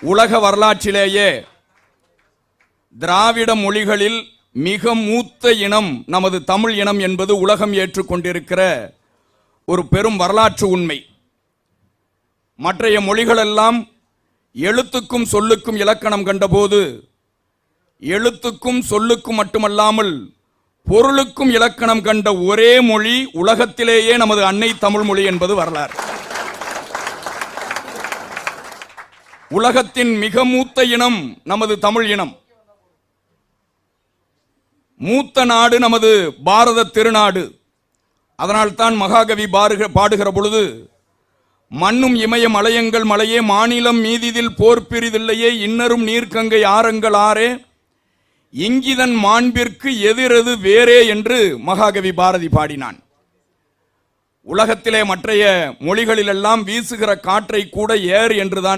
உலக வரலாற்றிலேயே திராவிட மொழிகளில் மிக மூத்த இனம் நமது தமிழ் இனம் என்பது உலகம் ஏற்றுக்கொண்டிருக்கிற ஒரு பெரும் வரலாற்று உண்மை. மற்றைய மொழிகளெல்லாம் எழுத்துக்கும் சொல்லுக்கும் இலக்கணம் கண்டபோது எழுத்துக்கும் சொல்லுக்கும் மட்டுமல்லாமல் பொருளுக்கும் இலக்கணம் கண்ட ஒரே மொழி உலகத்திலேயே நமது அன்னை தமிழ் மொழி என்பது வரலாறு. உலகத்தின் மிக மூத்த இனம் நமது தமிழ் இனம். மூத்த நாடு நமது பாரத திருநாடு. அதனால்தான் மகாகவி பாருக பாடுகிற பொழுது மண்ணும் இமய மலையங்கள் மலையே மாநிலம் மீதிதில் போர் பிரிதில்லையே இன்னரும் நீர்க்கங்கை ஆரங்கள் ஆறே இங்கிதன் மாண்பிற்கு எதிரது வேறே என்று மகாகவி பாரதி பாடினான். உலகத்திலே மற்றைய மொழிகளிலெல்லாம் வீசுகிற காற்றை கூட ஏர் என்றுதான்